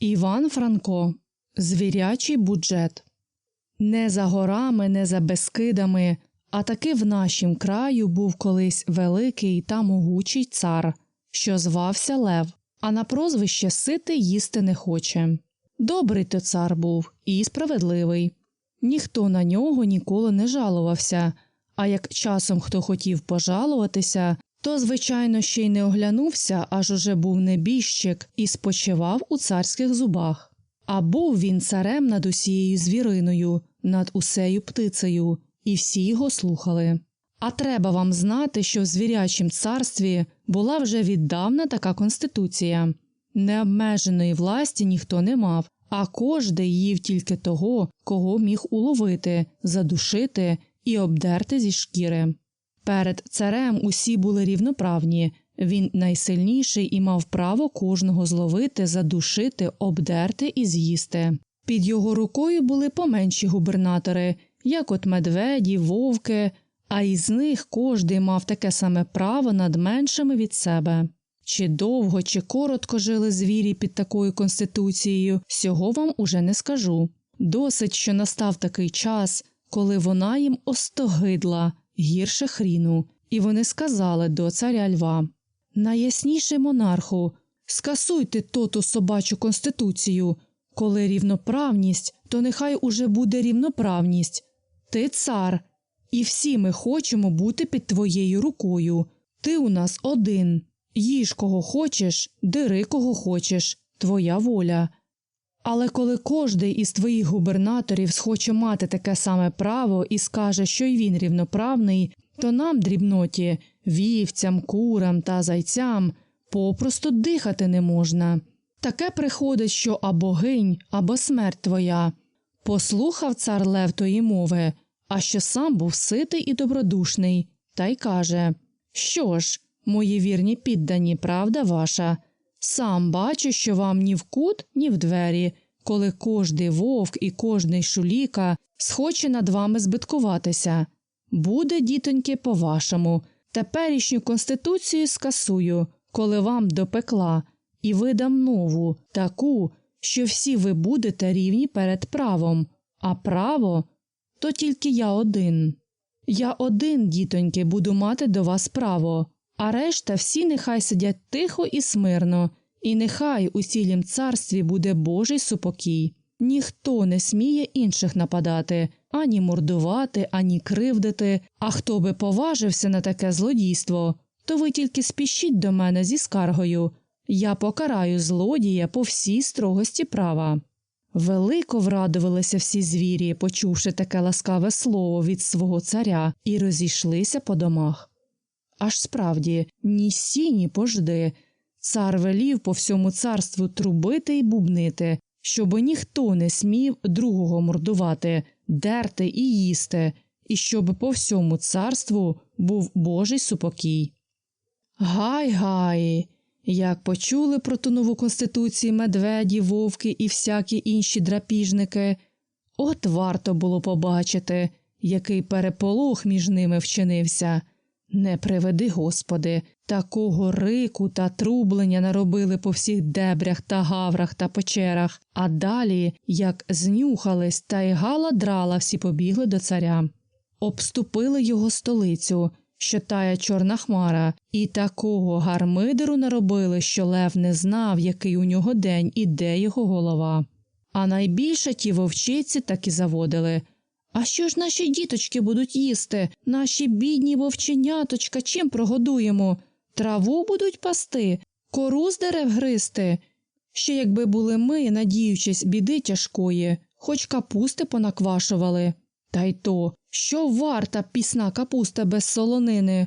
Іван Франко Звірячий буджет. Не за горами, не за безкидами, а таки в нашім краю був колись великий та могучий цар, що звався Лев, а на прозвище сити їсти не хоче. Добрий то цар був і справедливий. Ніхто на нього ніколи не жалувався, а як часом хто хотів пожалуватися, то, звичайно, ще й не оглянувся, аж уже був небіжчик і спочивав у царських зубах. А був він царем над усією звіриною, над усею птицею, і всі його слухали. А треба вам знати, що в звірячім царстві була вже віддавна така конституція необмеженої власті ніхто не мав, а кожний їв тільки того, кого міг уловити, задушити і обдерти зі шкіри. Перед царем усі були рівноправні, він найсильніший і мав право кожного зловити, задушити, обдерти і з'їсти. Під його рукою були поменші губернатори, як от медведі, вовки, а із них кожний мав таке саме право над меншими від себе. Чи довго, чи коротко жили звірі під такою конституцією, цього вам уже не скажу. Досить, що настав такий час, коли вона їм остогидла гірше хріну, і вони сказали до царя льва Найясніший монарху, скасуйте тоту собачу конституцію. Коли рівноправність, то нехай уже буде рівноправність. Ти цар, і всі ми хочемо бути під твоєю рукою. Ти у нас один. Їж кого хочеш, дири кого хочеш, твоя воля. Але коли кожний із твоїх губернаторів схоче мати таке саме право і скаже, що й він рівноправний, то нам, дрібноті, вівцям, курам та зайцям попросту дихати не можна. Таке приходить, що або гинь, або смерть твоя. Послухав цар Лев тої мови, а що сам був ситий і добродушний, та й каже Що ж, мої вірні піддані, правда ваша? Сам бачу, що вам ні в кут, ні в двері, коли кожний вовк і кожний шуліка схоче над вами збиткуватися. Буде, дітоньки, по вашому. Теперішню конституцію скасую, коли вам допекла, і видам нову, таку, що всі ви будете рівні перед правом, а право то тільки я один. Я один, дітоньки, буду мати до вас право, а решта всі нехай сидять тихо і смирно, і нехай у цілім царстві буде Божий супокій. Ніхто не сміє інших нападати, ані мордувати, ані кривдити, а хто би поважився на таке злодійство, то ви тільки спішіть до мене зі скаргою. Я покараю злодія по всій строгості права. Велико врадувалися всі звірі, почувши таке ласкаве слово від свого царя, і розійшлися по домах. Аж справді, ні сі, ні пожди. Цар велів по всьому царству трубити й бубнити, щоби ніхто не смів другого мордувати, дерти і їсти, і щоб по всьому царству був божий супокій. Гай гай. Як почули про ту нову конституцію медведі, вовки і всякі інші драпіжники, от варто було побачити, який переполох між ними вчинився. Не приведи, Господи, такого рику та трублення наробили по всіх дебрях та гаврах та печерах, а далі, як знюхались, та й гала драла, всі побігли до царя, обступили його столицю, що тая чорна хмара, і такого гармидеру наробили, що Лев не знав, який у нього день і де його голова. А найбільше ті вовчиці так і заводили. А що ж наші діточки будуть їсти? Наші бідні вовченяточка чим прогодуємо? Траву будуть пасти, кору з дерев гристи. Ще якби були ми, надіючись біди тяжкої, хоч капусти понаквашували. Та й то, що варта пісна капуста без солонини?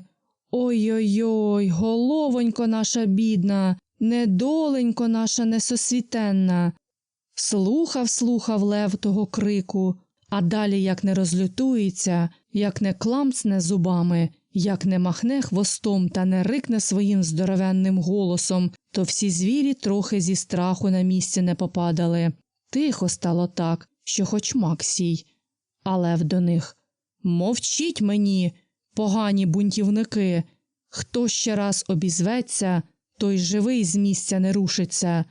Ой-ой, ой головонько наша бідна, недоленько наша несосвітенна. Слухав, слухав лев того крику, а далі як не розлютується, як не кламцне зубами, як не махне хвостом та не рикне своїм здоровенним голосом, то всі звірі трохи зі страху на місці не попадали. Тихо стало так, що хоч мак сій. А лев до них Мовчіть мені, погані бунтівники. Хто ще раз обізветься, той живий з місця не рушиться.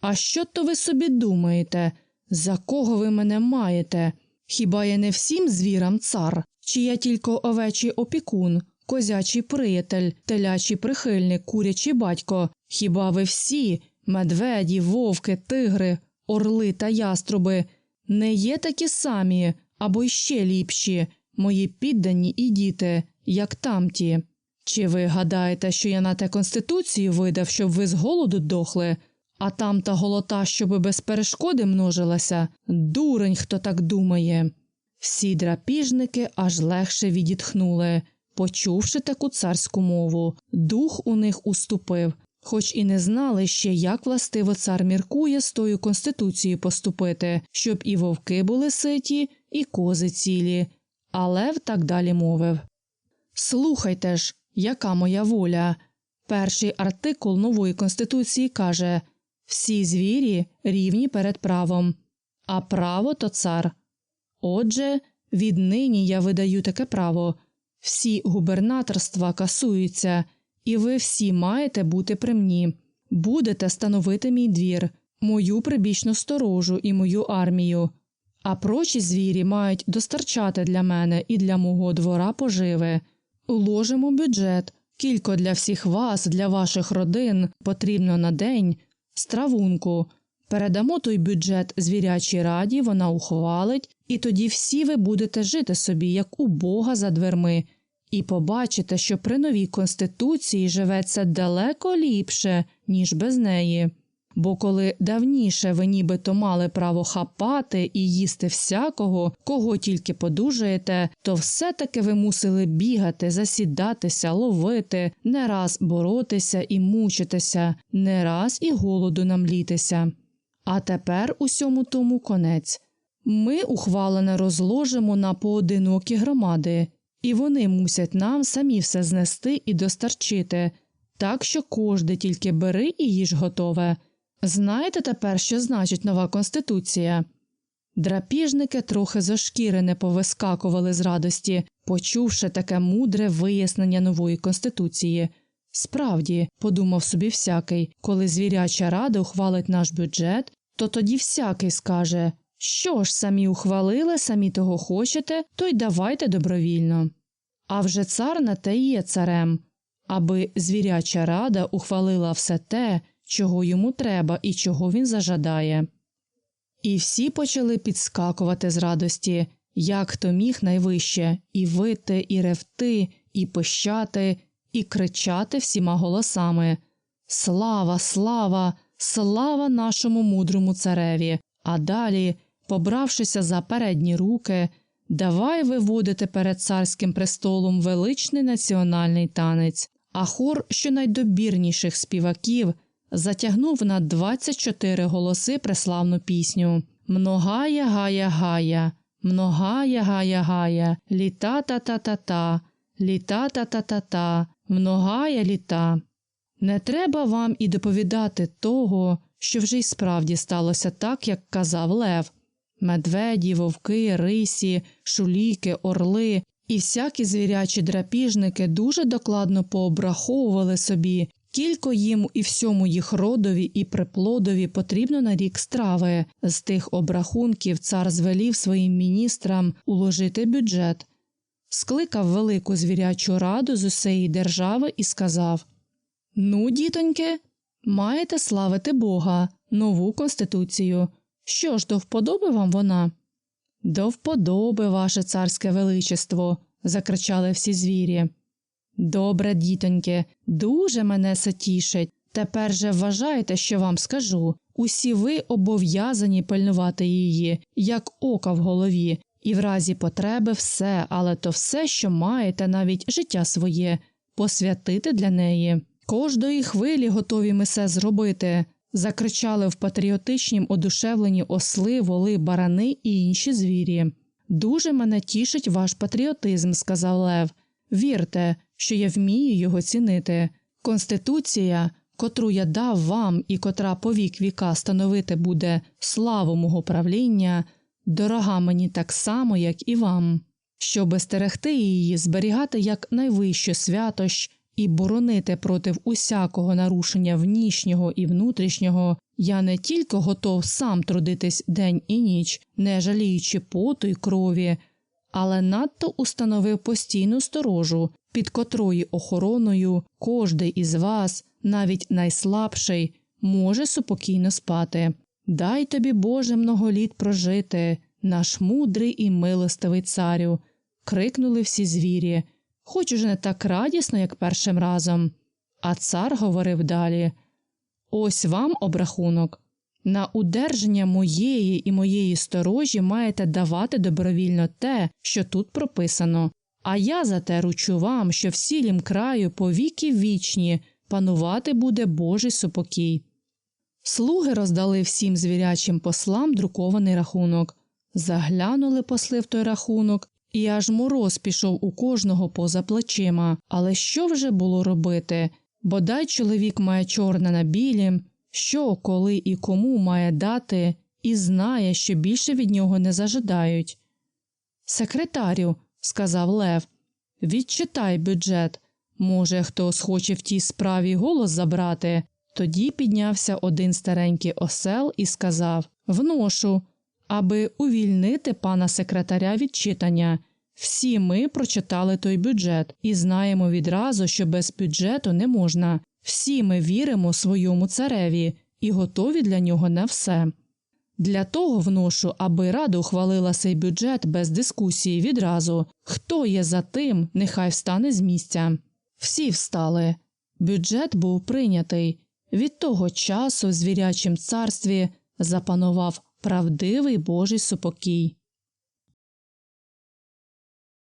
А що то ви собі думаєте? За кого ви мене маєте? Хіба я не всім звірам цар, чи я тільки овечий опікун, козячий приятель, телячий прихильник, курячий батько? Хіба ви всі, медведі, вовки, тигри, орли та яструби, не є такі самі або ще ліпші, мої піддані і діти, як тамті? Чи ви гадаєте, що я на те конституцію видав, щоб ви з голоду дохли? А там та голота, щоби без перешкоди множилася, дурень, хто так думає. Всі драпіжники аж легше відітхнули, почувши таку царську мову. Дух у них уступив, хоч і не знали ще, як властиво цар міркує з тою конституцією поступити, щоб і вовки були ситі, і кози цілі. А Лев так далі мовив Слухайте ж, яка моя воля. Перший артикул нової конституції каже всі звірі рівні перед правом, а право то цар. Отже, віднині я видаю таке право всі губернаторства касуються, і ви всі маєте бути при мені. Будете становити мій двір, мою прибічну сторожу і мою армію. А прочі звірі мають достарчати для мене і для мого двора поживи. Уложимо бюджет, кілько для всіх вас, для ваших родин потрібно на день, стравунку. Передамо той бюджет звірячій раді, вона ухвалить, і тоді всі ви будете жити собі, як у Бога за дверми, і побачите, що при новій конституції живеться далеко ліпше, ніж без неї. Бо коли давніше ви нібито мали право хапати і їсти всякого, кого тільки подужаєте, то все-таки ви мусили бігати, засідатися, ловити, не раз боротися і мучитися, не раз і голоду намлітися. А тепер усьому тому конець. Ми ухвалене розложимо на поодинокі громади, і вони мусять нам самі все знести і достарчити, так що кожде тільки бери і їж готове. Знаєте тепер, що значить нова конституція? Драпіжники трохи зо шкіри не повискакували з радості, почувши таке мудре вияснення нової конституції. Справді, подумав собі всякий, коли звіряча рада ухвалить наш бюджет, то тоді всякий скаже що ж, самі ухвалили, самі того хочете, то й давайте добровільно. А вже цар на те є царем, аби звіряча рада ухвалила все те, чого йому треба і чого він зажадає. І всі почали підскакувати з радості, як хто міг найвище, і вити, і ревти, і пищати, і кричати всіма голосами Слава, слава, слава нашому мудрому цареві! А далі, побравшися за передні руки, давай виводити перед царським престолом величний національний танець, а хор щонайдобірніших співаків затягнув на 24 голоси преславну пісню Многая гая гая, многая гая гая, літа та та та та, літа та та та та, многая літа. Не треба вам і доповідати того, що вже й справді сталося так, як казав Лев. Медведі, вовки, рисі, шуліки, орли і всякі звірячі драпіжники дуже докладно пообраховували собі, кілько їм і всьому їх родові і приплодові потрібно на рік страви. З тих обрахунків цар звелів своїм міністрам уложити бюджет, скликав велику звірячу раду з усієї держави і сказав Ну, дітоньки, маєте славити Бога, нову конституцію. Що ж, до вподоби вам вона? До вподоби, ваше царське величество, закричали всі звірі. Добре, дітоньки, дуже мене це тішить. Тепер же вважайте, що вам скажу. Усі ви обов'язані пильнувати її, як ока в голові, і в разі потреби все, але то все, що маєте, навіть життя своє, посвятити для неї. Кожної хвилі готові ми це зробити. Закричали в патріотичнім одушевленні осли, воли, барани і інші звірі. Дуже мене тішить ваш патріотизм, сказав Лев. Вірте, що я вмію його цінити. Конституція, котру я дав вам і котра по вік віка становити буде славу мого правління, дорога мені так само, як і вам. Щоби стерегти її, зберігати як найвищу святощ і боронити проти усякого нарушення внішнього і внутрішнього, Я не тільки готов сам трудитись день і ніч, не жаліючи поту й крові, але надто установив постійну сторожу, під котрої охороною кожний із вас, навіть найслабший, може супокійно спати. Дай тобі, Боже, много літ прожити, наш мудрий і милостивий царю. крикнули всі звірі, хоч уже не так радісно, як першим разом. А цар говорив далі Ось вам обрахунок. На удержання моєї і моєї сторожі маєте давати добровільно те, що тут прописано, а я зате ручу вам, що в сілім краю по віки вічні панувати буде Божий супокій. Слуги роздали всім звірячим послам друкований рахунок. Заглянули посли в той рахунок, і аж мороз пішов у кожного поза плечима. Але що вже було робити? Бодай чоловік має чорне на білім, що, коли і кому має дати, і знає, що більше від нього не зажидають. Секретарю, сказав Лев, відчитай бюджет. Може, хто схоче в тій справі голос забрати. Тоді піднявся один старенький осел і сказав Вношу, аби увільнити пана секретаря від читання. Всі ми прочитали той бюджет і знаємо відразу, що без бюджету не можна. Всі ми віримо своєму цареві і готові для нього на все. Для того вношу, аби рада ухвалила цей бюджет без дискусії відразу. Хто є за тим, нехай встане з місця. Всі встали. Бюджет був прийнятий. Від того часу в звірячім царстві запанував правдивий Божий супокій.